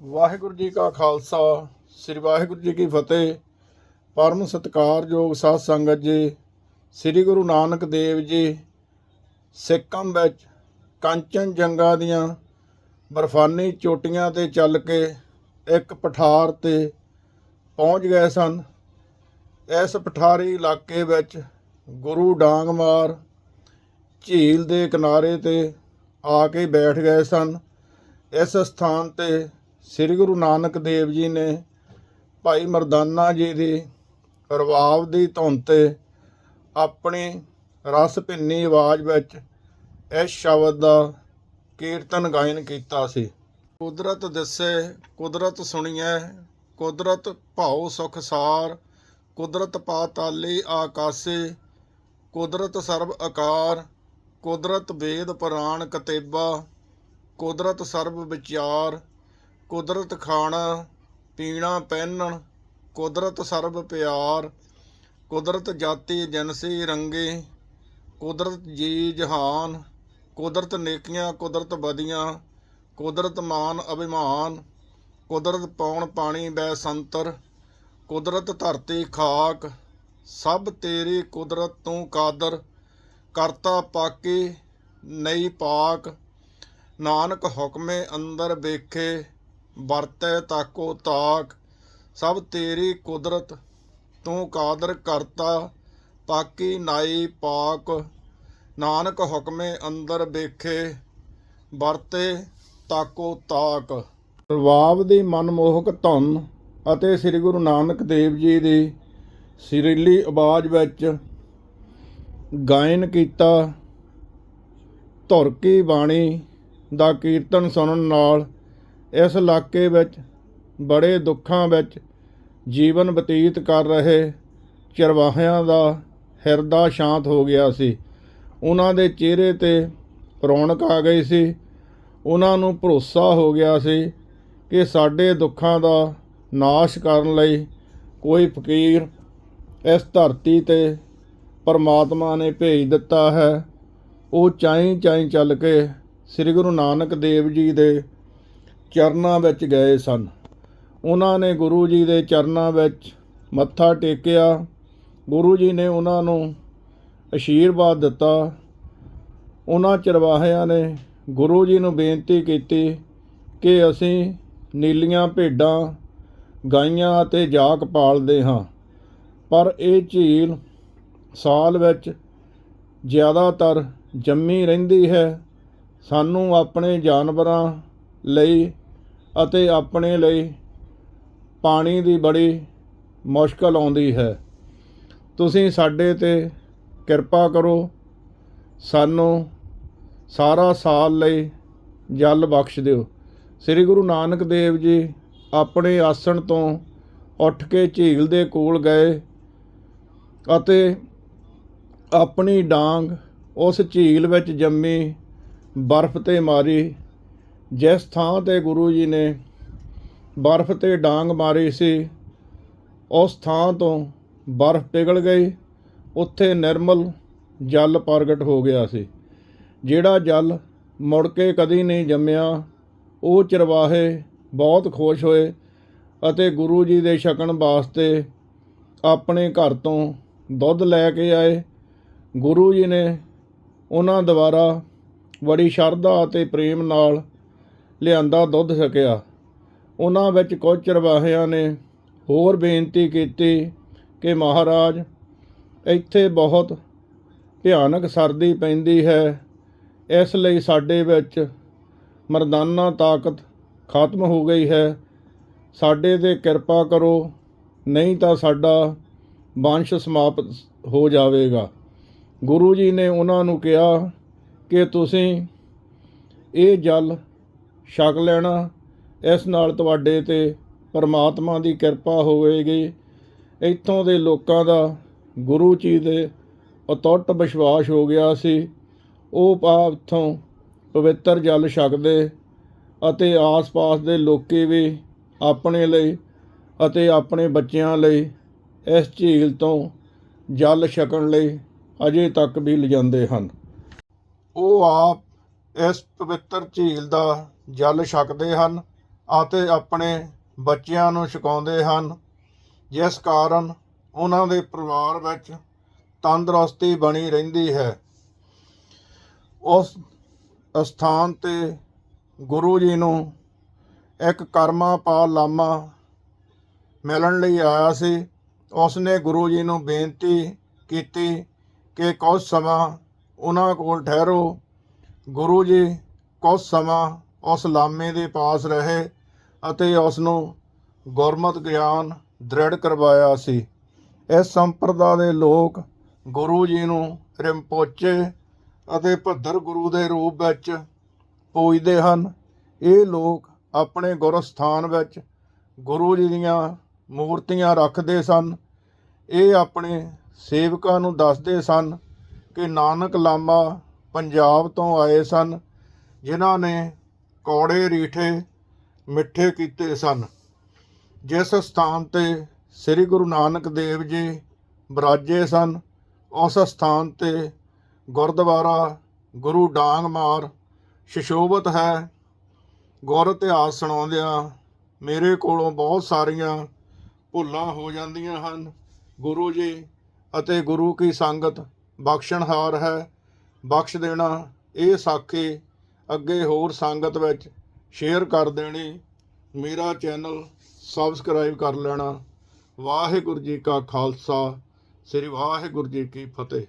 ਵਾਹਿਗੁਰੂ ਜੀ ਕਾ ਖਾਲਸਾ, ਸ੍ਰੀ ਵਾਹਿਗੁਰੂ ਜੀ ਕੀ ਫਤਿਹ। ਪਰਮ ਸਤਿਕਾਰਯੋਗ ਸਾਧ ਸੰਗਤ ਜੀ, ਸ੍ਰੀ ਗੁਰੂ ਨਾਨਕ ਦੇਵ ਜੀ, ਸਿੱਕਮ ਵਿੱਚ ਕੰਚਨ ਜੰਗਾ ਦੀਆਂ ਬਰਫਾਨੀ ਚੋਟੀਆਂ ਤੇ ਚੱਲ ਕੇ ਇੱਕ ਪਠਾਰ ਤੇ ਪਹੁੰਚ ਗਏ ਸਨ। ਇਸ ਪਠਾਰੀ ਇਲਾਕੇ ਵਿੱਚ ਗੁਰੂ ਡਾਂਗਮਾਰ ਝੀਲ ਦੇ ਕਿਨਾਰੇ ਤੇ ਆ ਕੇ ਬੈਠ ਗਏ ਸਨ। ਇਸ ਸਥਾਨ ਤੇ ਸ੍ਰੀ ਗੁਰੂ ਨਾਨਕ ਦੇਵ ਜੀ ਨੇ ਭਾਈ ਮਰਦਾਨਾ ਜੀ ਦੀ ਰਵਾਬ ਦੀ ਧੁਨ ਤੇ ਆਪਣੀ ਰਸ ਭਿੰਨੀ ਆਵਾਜ਼ ਵਿੱਚ ਇਸ ਸ਼ਬਦ ਦਾ ਕੀਰਤਨ ਗਾਇਨ ਕੀਤਾ ਸੀ। ਕੁਦਰਤ ਦਿਸੇ, ਕੁਦਰਤ ਸੁਣੀਐ, ਕੁਦਰਤ ਭਾਉ ਸੁਖ ਸਾਰ, ਕੁਦਰਤ ਪਾਤਾਲੀ ਆਕਾਸੇ, ਕੁਦਰਤ ਸਰਬ ਆਕਾਰ ਕੁਦਰਤ ਵੇਦ ਪੁਰਾਣ ਕਤੇਬਾ, ਕੁਦਰਤ ਸਰਬ ਵਿਚਾਰ ਕੁਦਰਤ ਖਾਣਾ, ਪੀਣਾ, ਪਹਿਨਣ, ਕੁਦਰਤ ਸਰਬ ਪਿਆਰ, ਕੁਦਰਤ ਜਾਤੀ ਜਨਸੀ ਰੰਗੇ, ਕੁਦਰਤ ਜੀ ਜਹਾਨ, ਕੁਦਰਤ ਨੇਕੀਆਂ, ਕੁਦਰਤ ਬਦੀਆਂ ਕੁਦਰਤ ਮਾਨ ਅਭਿਮਾਨ, ਕੁਦਰਤ ਪੌਣ ਪਾਣੀ ਬੈ ਸੰਤਰ, ਕੁਦਰਤ ਧਰਤੀ ਖਾਕ, ਸਭ ਤੇਰੀ ਕੁਦਰਤ ਤੂੰ ਕਾਦਰ, ਕਰਤਾ ਪਾਕੀ, ਨਈ ਪਾਕ, ਨਾਨਕ ਹੁਕਮੇ ਅੰਦਰ ਵੇਖੇ ਵਰਤੈ ਤਾਕੋ ਤਾਕ, ਸਭ ਤੇਰੀ ਕੁਦਰਤ ਤੂੰ ਕਾਦਰ ਕਰਤਾ, ਪਾਕੀ ਨਾਈ ਪਾਕ, ਨਾਨਕ ਹੁਕਮੇ ਅੰਦਰ ਵੇਖੇ, ਵਰਤੇ ਤਾਕੋ ਤਾਕ। ਰਵਾਬ ਦੀ ਮਨਮੋਹਕ ਧੁਨ ਅਤੇ ਸ੍ਰੀ ਗੁਰੂ ਨਾਨਕ ਦੇਵ ਜੀ ਦੀ ਸਿਰੀਲੀ ਆਵਾਜ਼ ਵਿੱਚ ਗਾਇਨ ਕੀਤਾ, ਧੁਰ ਕੀ ਬਾਣੀ ਦਾ ਕੀਰਤਨ ਸੁਣਨ ਨਾਲ ਇਸ ਇਲਾਕੇ ਵਿੱਚ ਬੜੇ ਦੁੱਖਾਂ ਵਿੱਚ ਜੀਵਨ ਬਤੀਤ ਕਰ ਰਹੇ ਚਰਵਾਹਿਆਂ ਦਾ ਹਿਰਦਾ ਸ਼ਾਂਤ ਹੋ ਗਿਆ ਸੀ। ਉਹਨਾਂ ਦੇ ਚਿਹਰੇ ਤੇ ਰੌਣਕ ਆ ਗਈ ਸੀ। ਉਹਨਾਂ ਨੂੰ ਭਰੋਸਾ ਹੋ ਗਿਆ ਸੀ ਕਿ ਸਾਡੇ ਦੁੱਖਾਂ ਦਾ ਨਾਸ਼ ਕਰਨ ਲਈ ਕੋਈ ਫਕੀਰ ਇਸ ਧਰਤੀ ਤੇ ਪਰਮਾਤਮਾ ਨੇ ਭੇਜ ਦਿੱਤਾ ਹੈ। ਉਹ ਚਾਈ ਚਾਈ ਚੱਲ ਕੇ ਸ੍ਰੀ ਗੁਰੂ ਨਾਨਕ ਦੇਵ ਜੀ ਦੇ ਚਰਨਾਂ ਵਿੱਚ ਗਏ ਸਨ। ਉਹਨਾਂ ਨੇ ਗੁਰੂ ਜੀ ਦੇ ਚਰਨਾਂ ਵਿੱਚ ਮੱਥਾ ਟੇਕਿਆ। ਗੁਰੂ ਜੀ ਨੇ ਉਹਨਾਂ ਨੂੰ ਅਸ਼ੀਰਵਾਦ ਦਿੱਤਾ। ਉਹਨਾਂ ਚਰਵਾਹਿਆਂ ਨੇ ਗੁਰੂ ਜੀ ਨੂੰ ਬੇਨਤੀ ਕੀਤੀ ਕਿ ਅਸੀਂ ਨੀਲੀਆਂ ਭੇਡਾਂ ਗਾਈਆਂ ਅਤੇ ਜਾਕ ਪਾਲਦੇ ਹਾਂ। ਪਰ ਇਹ ਝੀਲ ਸਾਲ ਵਿੱਚ ਜ਼ਿਆਦਾਤਰ ਜੰਮੀ ਰਹਿੰਦੀ ਹੈ। ਸਾਨੂੰ ਆਪਣੇ ਜਾਨਵਰਾਂ ਲਈ ਅਤੇ ਆਪਣੇ ਲਈ ਪਾਣੀ ਦੀ ਬੜੀ ਮੁਸ਼ਕਲ ਆਉਂਦੀ ਹੈ। ਤੁਸੀਂ ਸਾਡੇ ਤੇ ਕਿਰਪਾ ਕਰੋ। ਸਾਨੂੰ ਸਾਰਾ ਸਾਲ ਲਈ ਜਲ ਬਖਸ਼ ਦਿਓ। ਸ੍ਰੀ ਗੁਰੂ ਨਾਨਕ ਦੇਵ ਜੀ ਆਪਣੇ ਆਸਣ ਤੋਂ ਉੱਠ ਕੇ ਝੀਲ ਦੇ ਕੋਲ ਗਏ ਅਤੇ ਆਪਣੀ ਡਾਂਗ ਉਸ ਝੀਲ ਵਿੱਚ ਜੰਮੀ ਬਰਫ਼ ਤੇ ਮਾਰੀ। ਜਿਸ ਥਾਂ ਤੇ ਗੁਰੂ ਜੀ ਨੇ ਬਰਫ਼ ਤੇ ਡਾਂਗ ਮਾਰੀ ਸੀ, ਉਸ ਥਾਂ ਤੋਂ ਬਰਫ਼ ਪਿਘਲ ਗਈ। ਉੱਥੇ ਨਿਰਮਲ ਜਲ ਪ੍ਰਗਟ ਹੋ ਗਿਆ ਸੀ। ਜਿਹੜਾ ਜਲ ਮੁੜ ਕੇ ਕਦੀ ਨਹੀਂ ਜੰਮਿਆ, ਉਹ ਚਰਵਾਹੇ ਬਹੁਤ ਖੁਸ਼ ਹੋਏ ਅਤੇ ਗੁਰੂ ਜੀ ਦੇ ਛਕਣ ਵਾਸਤੇ ਆਪਣੇ ਘਰ ਤੋਂ ਦੁੱਧ ਲੈ ਕੇ ਆਏ। ਗੁਰੂ ਜੀ ਨੇ ਉਹਨਾਂ ਦੁਆਰਾ ਬੜੀ ਸ਼ਰਧਾ ਅਤੇ ਪ੍ਰੇਮ ਨਾਲ ਲਿਆਂਦਾ ਦੁੱਧ ਛਕਿਆ। ਉਹਨਾਂ ਵਿੱਚ ਕੁਝ ਚਰਵਾਹਿਆਂ ਨੇ ਹੋਰ ਬੇਨਤੀ ਕੀਤੀ ਕਿ ਮਹਾਰਾਜ, ਇੱਥੇ ਬਹੁਤ ਭਿਆਨਕ ਸਰਦੀ ਪੈਂਦੀ ਹੈ। ਇਸ ਲਈ ਸਾਡੇ ਵਿੱਚ ਮਰਦਾਨਾ ਤਾਕਤ ਖਤਮ ਹੋ ਗਈ ਹੈ। ਸਾਡੇ ਤੇ ਕਿਰਪਾ ਕਰੋ, ਨਹੀਂ ਤਾਂ ਸਾਡਾ ਵੰਸ਼ ਸਮਾਪਤ ਹੋ ਜਾਵੇਗਾ। ਗੁਰੂ ਜੀ ਨੇ ਉਹਨਾਂ ਨੂੰ ਕਿਹਾ ਕਿ ਤੁਸੀਂ ਇਹ ਜਲ ਛਕ ਲੈਣਾ, ਇਸ ਨਾਲ ਤੁਹਾਡੇ ਤੇ ਪਰਮਾਤਮਾ ਦੀ ਕਿਰਪਾ ਹੋਵੇਗੀ। ਇੱਥੋਂ ਦੇ ਲੋਕਾਂ ਦਾ ਗੁਰੂ ਜੀ ਦੇ ਅਤੁੱਟ ਵਿਸ਼ਵਾਸ ਹੋ ਗਿਆ ਸੀ। ਉਹ ਪਾਥੋਂ ਪਵਿੱਤਰ ਜਲ ਛਕਦੇ ਅਤੇ ਆਸ-ਪਾਸ ਦੇ ਲੋਕੀ ਵੀ ਆਪਣੇ ਲਈ ਅਤੇ ਆਪਣੇ ਬੱਚਿਆਂ ਲਈ ਇਸ ਝੀਲ ਤੋਂ ਜਲ ਛਕਣ ਲਈ ਅਜੇ ਤੱਕ ਵੀ ਲਿਜਾਂਦੇ ਹਨ। ਉਹ ਆਪ ਇਸ ਪਵਿੱਤਰ ਝੀਲ ਦਾ ਜਲ ਛਕਦੇ ਹਨ ਅਤੇ ਆਪਣੇ ਬੱਚਿਆਂ ਨੂੰ ਛਕਾਉਂਦੇ ਹਨ, ਜਿਸ ਕਾਰਨ ਉਹਨਾਂ ਦੇ ਪਰਿਵਾਰ ਵਿੱਚ ਤੰਦਰੁਸਤੀ ਬਣੀ ਰਹਿੰਦੀ ਹੈ। ਉਸ ਸਥਾਨ ਤੇ ਗੁਰੂ ਜੀ ਨੂੰ ਇੱਕ ਕਰਮਾ ਪਾਲ ਲਾਮਾ ਮਿਲਣ ਲਈ ਆਇਆ ਸੀ। ਉਸਨੇ ਗੁਰੂ ਜੀ ਨੂੰ ਬੇਨਤੀ ਕੀਤੀ ਕਿ ਕੁਝ ਸਮਾਂ ਉਹਨਾਂ ਕੋਲ ਠਹਿਰੋ ਗੁਰੂ ਜੀ ਕੁਝ ਸਮਾਂ ਉਸ ਲਾਮੇ ਦੇ ਪਾਸ ਰਹੇ ਅਤੇ ਉਸ ਨੂੰ ਗੁਰਮਤਿ ਗਿਆਨ ਦ੍ਰਿੜ ਕਰਵਾਇਆ ਸੀ। ਇਸ ਸੰਪਰਦਾ ਦੇ ਲੋਕ ਗੁਰੂ ਜੀ ਨੂੰ ਰਿੰਪੋਚੇ ਅਤੇ ਭੱਦਰ ਗੁਰੂ ਦੇ ਰੂਪ ਵਿੱਚ ਪੂਜਦੇ ਹਨ। ਇਹ ਲੋਕ ਆਪਣੇ ਗੁਰਸਥਾਨ ਵਿੱਚ ਗੁਰੂ ਜੀ ਦੀਆਂ ਮੂਰਤੀਆਂ ਰੱਖਦੇ ਸਨ। ਇਹ ਆਪਣੇ ਸੇਵਕਾਂ ਨੂੰ ਦੱਸਦੇ ਸਨ ਕਿ ਨਾਨਕ ਲਾਮਾ ਪੰਜਾਬ ਤੋਂ ਆਏ ਸਨ, ਜਿਨ੍ਹਾਂ ਨੇ ਕੌੜੇ ਰੀਠੇ ਮਿੱਠੇ ਕੀਤੇ ਸਨ। ਜਿਸ ਸਥਾਨ ਤੇ ਸ੍ਰੀ ਗੁਰੂ ਨਾਨਕ ਦੇਵ ਜੀ ਬਰਾਜੇ ਸਨ, ਉਸ ਸਥਾਨ ਤੇ ਗੁਰਦੁਆਰਾ ਗੁਰੂ ਡਾਂਗ ਮਾਰ ਸ਼ਿਸ਼ੋਭਤ ਹੈ। ਗੁਰ ਇਤਿਹਾਸ ਸੁਣਾਉਂਦਿਆਂ ਮੇਰੇ ਕੋਲੋਂ ਬਹੁਤ ਸਾਰੀਆਂ ਭੁੱਲਾਂ ਹੋ ਜਾਂਦੀਆਂ ਹਨ। ਗੁਰੂ ਜੀ ਅਤੇ ਗੁਰੂ ਕੀ ਸੰਗਤ ਬਖਸ਼ਣਹਾਰ ਹੈ। ਬਖਸ਼ ਦੇਣਾ, ਇਹ ਸਾਖੀ ਅੱਗੇ ਹੋਰ ਸੰਗਤ ਵਿੱਚ ਸ਼ੇਅਰ ਕਰ ਦੇਣੀ। ਮੇਰਾ ਚੈਨਲ ਸਬਸਕ੍ਰਾਈਬ ਕਰ ਲੈਣਾ। ਵਾਹਿਗੁਰੂ ਜੀ ਕਾ ਖਾਲਸਾ, ਸ੍ਰੀ ਵਾਹਿਗੁਰੂ ਜੀ ਕੀ ਫਤਿਹ।